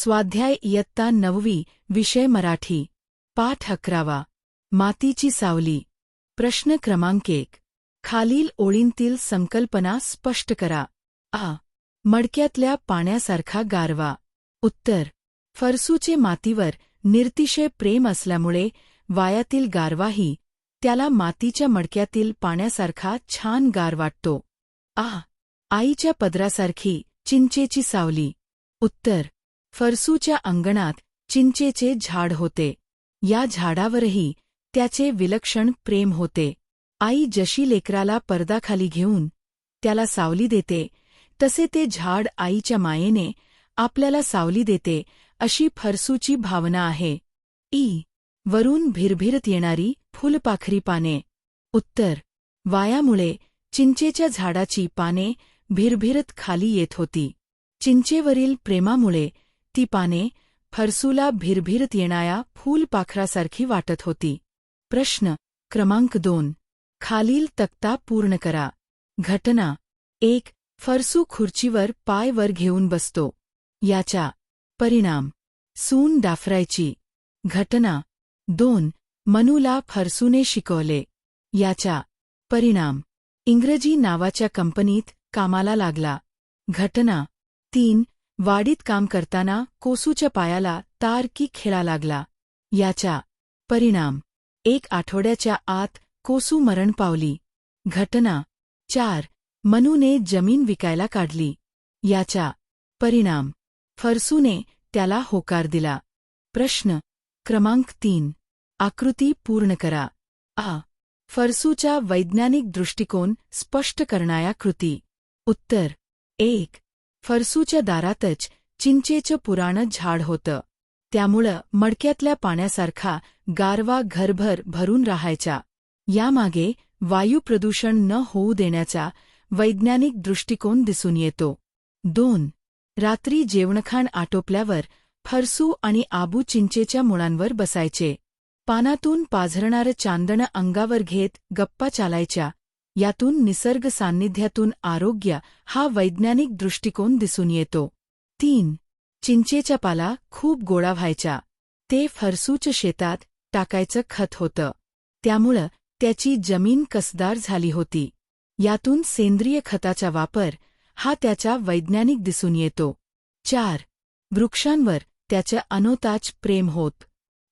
स्वाध्याय इयत्ता नववी विषय मराठी पाठ अकरावा मातीची सावली प्रश्न क्रमांक एक खालील ओळींतील संकल्पना स्पष्ट करा. आ. मडक्यातल्या पाण्यासारखा गारवा. उत्तर. फरसूचे मातीवर निर्तिशय प्रेम असल्यामुळे वायातील गारवाही त्याला मातीच्या मडक्यातील पाण्यासारखा छान गार वाटतो. आ. आईच्या पदरासारखी चिंचेची सावली. उत्तर. फरसूच्या अंगणात चिंचेचे झाड होते. या झाडावरही त्याचे विलक्षण प्रेम होते. आई जशी लेकराला पडदाखाली घेऊन त्याला सावली देते तसे ते झाड आईच्या मायेने आपल्याला सावली देते अशी फरसूची भावना आहे. ई. वरून भिरभिरत येणारी फुलपाखरी पाने. उत्तर. वायामुळे चिंचेच्या झाडाची पाने भिरभिरत खाली येत होती. चिंचेवरील प्रेमामुळे ती पाने फरसूला भिरभिरत येणाऱ्या फूलपाखरासारखी वाटत होती. प्रश्न क्रमांक दोन. खालील तक्ता पूर्ण करा. घटना. एक फरसू खुर्चीवर पाय वर घेऊन बसतो. याचा परिणाम. सून डाफरायची. घटना. दोन मनूला फरसूने शिकवले. याचा परिणाम. इंग्रजी नावाच्या कंपनीत कामाला लागला. घटना. तीन वाडीत काम करताना कोसूच्या पायाला तार की खेळा लागला. याचा परिणाम. एक आठवड्याच्या आत कोसू मरण पावली. घटना. चार. मनूने जमीन विकायला काढली. याचा परिणाम. फरसूने त्याला होकार दिला. प्रश्न. क्रमांक तीन. आकृती पूर्ण करा. आ. फरसूचा वैज्ञानिक दृष्टिकोन स्पष्ट करणाया कृती. उत्तर. एक. फरसूच्या दारातच चिंचेचं पुराणं झाड होतं. त्यामुळं मडक्यातल्या पाण्यासारखा गारवा घरभर भरून राहायचा. यामागे वायुप्रदूषण न होऊ देण्याचा वैज्ञानिक दृष्टिकोन दिसून येतो. दोन रात्री जेवणखाण आटोपल्यावर फरसू आणि आबू चिंचेच्या मुळांवर बसायचे. पानातून पाझरणारं चांदणं अंगावर घेत गप्पा चालायच्या. यातून निसर्ग सान्निध्यातून आरोग्य हा वैज्ञानिक दृष्टिकोन दिसून येतो. तीन चिंचेच्या पाला खूप गोळा व्हायचा ते फरसूच्या शेतात टाकायचं खत होतं. त्यामुळं त्याची जमीन कसदार झाली होती. यातून सेंद्रिय खताचा वापर हा त्याचा वैज्ञानिक दिसून येतो. चार वृक्षांवर त्याचं अनोताच प्रेम होत.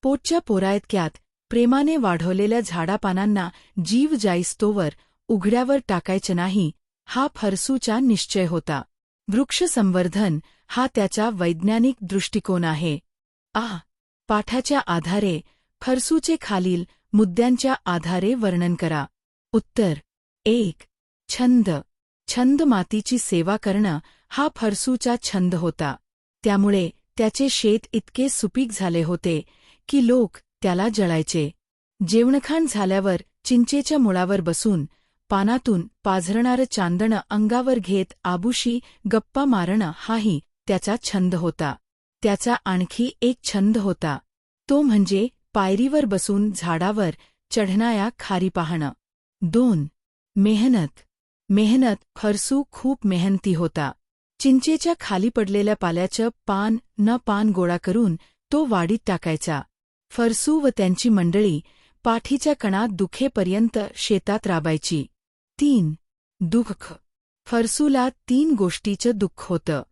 पोटच्या पोरायतक्यात प्रेमाने वाढवलेल्या झाडापानांना जीव जाईस्तोवर उघड्यावर टाकायचं नाही हा फरसूचा निश्चय होता. वृक्ष संवर्धन हा त्याचा वैज्ञानिक दृष्टिकोन आहे. आह! पाठाच्या आधारे फरसूचे खालील मुद्द्यांच्या आधारे वर्णन करा. उत्तर एक छंद. छंद मातीची सेवा करणं हा फरसूचा छंद होता. त्यामुळे त्याचे शेत इतके सुपीक झाले होते की लोक त्याला जळायचे. जेवणखाण झाल्यावर चिंचेच्या मुळावर बसून पानातून पाझरणारं चांदणं अंगावर घेत आबुशी गप्पा मारणं हाही त्याचा छंद होता. त्याचा आणखी एक छंद होता. तो म्हणजे पायरीवर बसून झाडावर चढणाया खारी पाहणं. दोन. मेहनत. मेहनत फरसू खूप मेहनती होता. चिंचेच्या खाली पडलेल्या पाल्याचं पान न पान गोळा करून तो वाडीत टाकायचा. फरसू व त्यांची मंडळी पाठीच्या कणात दुखेपर्यंत शेतात राबायची. तीन. दुःख. फरसूला तीन गोष्टीचं दुःख होतं.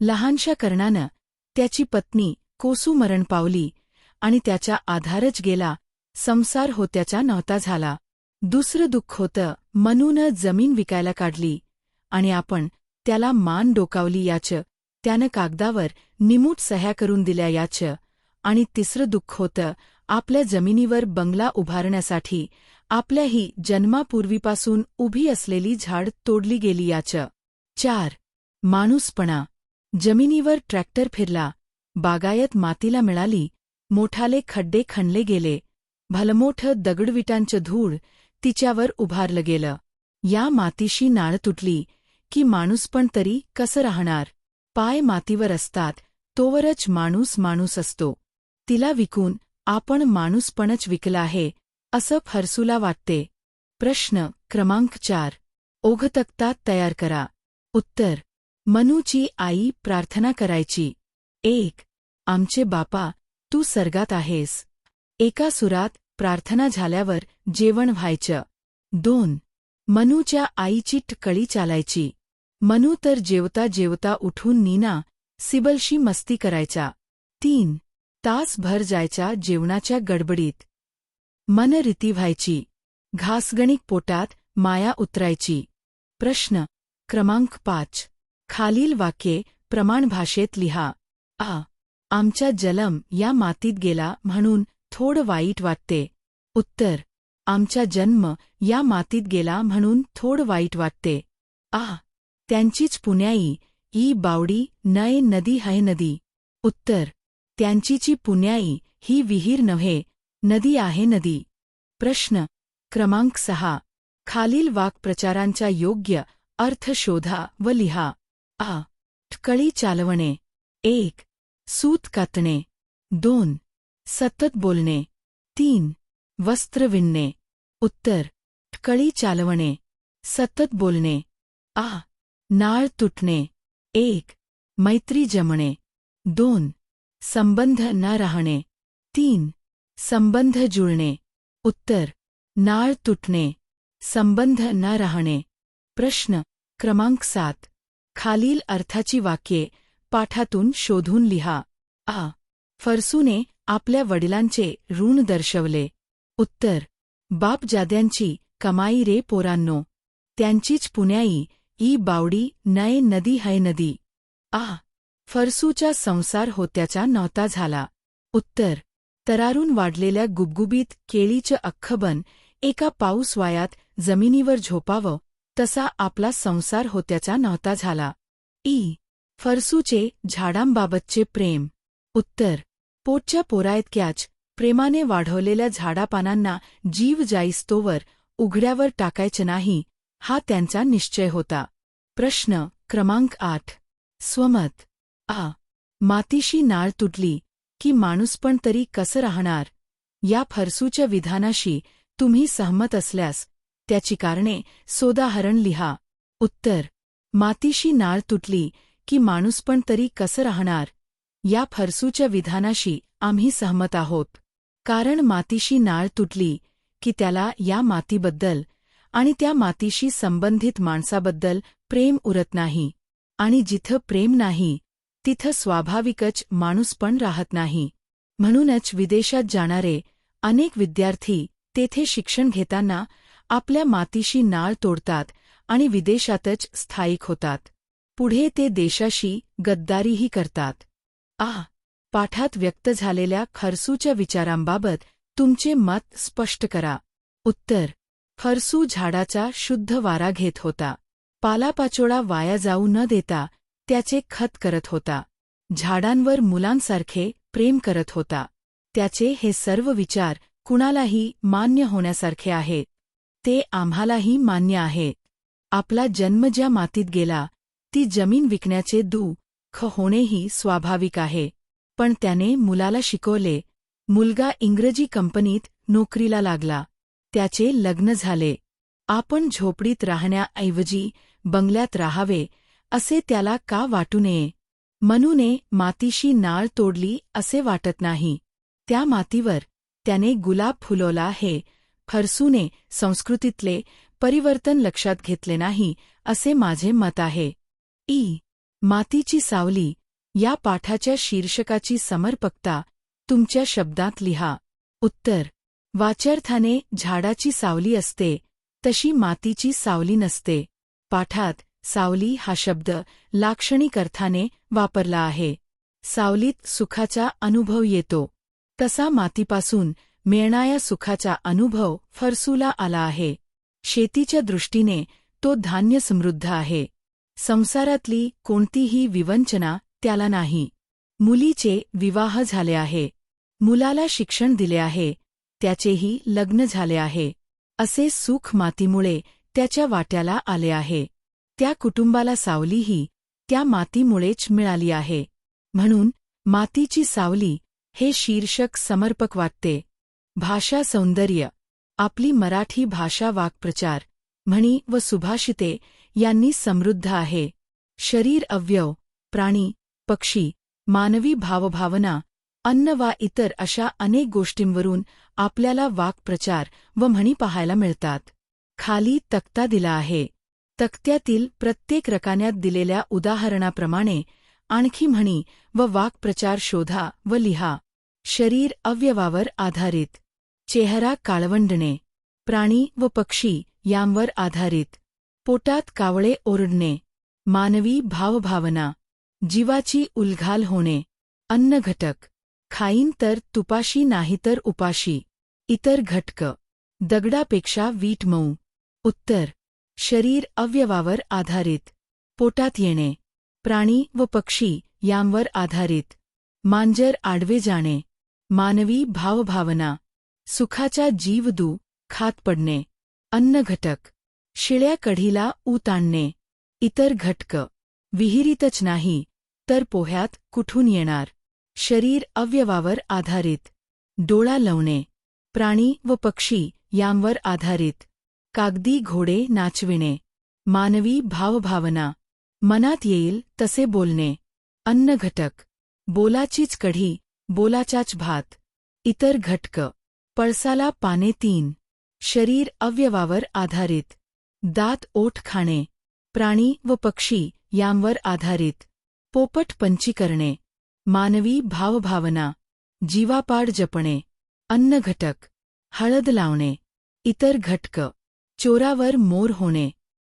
लहानशा कर्णानं त्याची पत्नी कोसू मरण पावली आणि त्याच्या आधारच गेला. संसार होत्याचा नव्हता झाला. दुसरं दुःख होतं मनूनं जमीन विकायला काढली आणि आपण त्याला मान डोकावली याचं. त्यानं कागदावर निमूट सह्या करून दिल्या याचं. आणि तिसरं दुःख होतं आपल्या जमिनीवर बंगला उभारण्यासाठी आपल्याही जन्मापूर्वीपासून उभी असलेली झाड तोडली गेली याचं. चार. माणूसपणा. जमिनीवर ट्रॅक्टर फिरला. बागायत मातीला मिळाली. मोठाले खड्डे खणले गेले. भलमोठं दगडविटांचं धूळ तिच्यावर उभारलं गेलं. या मातीशी नाळ तुटली की माणूसपण तरी कसं राहणार? पाय मातीवर असतात तोवरच माणूस माणूस असतो. तिला विकून आपण माणूसपणच विकला आहे असं फरसूला वाटते. प्रश्न क्रमांक चार. ओघतक्ता तयार करा. उत्तर. मनूची आई प्रार्थना करायची. एक. आमचे बापा तू सर्गात आहेस. एका सुरात प्रार्थना झाल्यावर जेवण व्हायचं. दोन. मनूच्या आईची टकळी चालायची. मनू तर जेवता जेवता उठून नीना सिबलशी मस्ती करायचा. तीन. तासभर जायच्या जेवणाच्या गडबडीत. मन रीती व्हायची. घासगणिक पोटात माया उतरायची. प्रश्न क्रमांक पाच. खालील वाक्ये प्रमाण भाषेत लिहा. आ. आमच्या जलम या मातीत गेला म्हणून थोडं वाईट वाटते. उत्तर आमचा जन्म या मातीत गेला म्हणून थोडं वाईट वाटते. आ. त्यांचीच पुण्याई ई बावडी नय नदी हय नदी. उत्तर त्यांचीची पुण्याई ही विहीर नव्हे नदी आहे नदी. प्रश्न. क्रमांक सहा. खालील वाक्प्रचारांचा योग्य अर्थ शोधा व लिहा. आ. ठकळी चालवणे. एक. सूत कातणे. दोन. सतत बोलणे. तीन. वस्त्र विणणे. उत्तर. ठकळी चालवणे. सतत बोलणे. आ. नाळ तुटणे. एक. मैत्री जमणे. दोन. संबंध न राहणे. तीन. संबंध जुळणे. उत्तर. नाळ तुटणे. संबंध न राहणे. प्रश्न. क्रमांक सात. खालील अर्थाची वाक्ये पाठातून शोधून लिहा. आ. फरसूने आपल्या वडिलांचे ऋण दर्शवले. उत्तर. बापजाद्यांची कमाई रे पोरांनो. त्यांचीच पुण्याई ई बावडी नय नदी है नदी. आ. फरसूचा संसार होत्याचा नव्हता झाला. उत्तर. तरारून वाढलेल्या गुबगुबीत केळीचं अख्खबन एका पाऊस वायात जमिनीवर झोपावं तसा आपला संसार होत्याचा नव्हता झाला. ई. फरसूचे झाडांबाबतचे प्रेम. उत्तर. पोटच्या पोरायतक्याच प्रेमाने वाढवलेल्या झाडापानांना जीव जाईस्तोवर उघड्यावर टाकायचं नाही हा त्यांचा निश्चय होता. प्रश्न क्रमांक आठ. स्वमत. आ. मातीशी नाळ तुटली की माणूसपण तरी कसं राहणार? या फरसूच्या विधानाशी तुम्ही सहमत असल्यास त्याची कारणे सोदाहरण लिहा. उत्तर मातीशी नाळ तुटली की माणूसपण तरी कसं राहणार? या फरसूच्या विधानाशी आम्ही सहमत आहोत. कारण मातीशी नाळ तुटली की त्याला या मातीबद्दल आणि त्या मातीशी संबंधित माणसाबद्दल प्रेम उरत नाही आणि जिथं प्रेम नाही तिथं स्वाभाविकच माणूस पण राहत नाही. म्हणूनच विदेशात जाणारे अनेक विद्यार्थी तेथे शिक्षण घेताना आपल्या मातीशी नाळ तोडतात आणि विदेशातच स्थायिक होतात. पुढे ते देशाशी गद्दारीही करतात. आह! पाठात व्यक्त झालेल्या खरसूच्या विचारांबाबत तुमचे मत स्पष्ट करा. उत्तर. खरसू झाडाचा शुद्ध वारा घेत होता. पालापाचोळा वाया जाऊ न देता त्याचे खत करत होता. झाडांवर मुलांसारखे प्रेम करत होता. त्याचे हे सर्व विचार कुणालाही मान्य होण्यासारखे आहेत. ते आम्हालाही मान्य आहेत. आपला जन्म ज्या मातीत गेला ती जमीन विकण्याचे दुःख होणेही स्वाभाविक आहे. पण त्याने मुलाला शिकवले मुलगा इंग्रजी कंपनीत नोकरीला लागला. त्याचे लग्न झाले. आपण झोपडीत राहण्याऐवजी बंगल्यात राहावे असे त्याला का वाटू नये? मनूने मातीशी नाळ तोडली असे वाटत नाही. त्या मातीवर त्याने गुलाब फुलवला हे फरसूने संस्कृतीतले परिवर्तन लक्षात घेतले नाही असे माझे मत आहे. ई. मातीची सावली या पाठाच्या शीर्षकाची समर्पकता तुमच्या शब्दात लिहा. उत्तर. वाचर्थाने झाडाची सावली असते तशी मातीची सावली नसते. पाठात सावली हा शब्द लाक्षणिक अर्थाने वापरला आहे. सावलीत सुखाचा अनुभव येतो. तसा मातीपासून मिळणाऱ्या सुखाचा अनुभव फरसूला आला आहे. शेतीच्या दृष्टीने तो धान्य समृद्ध आहे. संसारातली कोणतीही विवंचना त्याला नाही. मुलीचे विवाह झाले आहे. मुलाला शिक्षण दिले आहे. त्याचेही लग्न झाले आहे. असे सुख मातीमुळे त्याच्या वाट्याला आले आहे. त्या कुटुंबाला सावलीही त्या मातीमुळेच मिळाली आहे. म्हणून मातीची सावली हे शीर्षक समर्पक वाटते. भाषा सौंदर्य आपली मराठी भाषा वाक्प्रचार म्हणी व सुभाषिते यांनी समृद्ध आहे. शरीर अवयव प्राणी पक्षी मानवी भावभावना अन्न वा इतर अशा अनेक गोष्टींवरून आपल्याला वाक्प्रचार व म्हणी पाहायला मिळतात. खाली तक्ता दिला आहे. तक्त्यातील प्रत्येक रकान्यात दिलेल्या उदाहरणाप्रमाणे आणखी म्हणी व वाक्प्रचार शोधा व लिहा. शरीर अवयवावर आधारित. चेहरा काळवंडणे. प्राणी व पक्षी यांवर आधारित. पोटात कावळे ओरडणे. मानवी भावभावना. जीवाची उलघाल होणे. अन्न घटक. खाईन तर तुपाशी नाही तर उपाशी. इतर घटक. दगडापेक्षा वीट मऊ. उत्तर. शरीर अवयवावर आधारित पोटात येणे प्राणी व पक्षी यांवर आधारित मांजर आडवे जाणे मानवी भावभावना सुखाच्या जीवदू खात पडणे अन्न घटक शिळ्या कढीला ऊत आणणे इतर घटक विहिरीतच नाही तर पोह्यात कुठून येणार? शरीर अवयवावर आधारित डोळा लवणे प्राणी व पक्षी यांवर आधारित कागदी घोडे नाचविणे. मानवी भावभावना. मनात येईल तसे बोलणे. अन्न घटक. बोलाचीच कढी बोलाचाच भात. इतर घटक. पळसाला पाने तीन. शरीर अवयवावर आधारित. दात ओठ खाणे. प्राणी व पक्षी यांवर आधारित. पोपट पंची करणे मानवी भावभावना. जीवापाड जपणे. अन्न घटक. हळद लावणे. इतर घटक. चोरावर मोर होणे.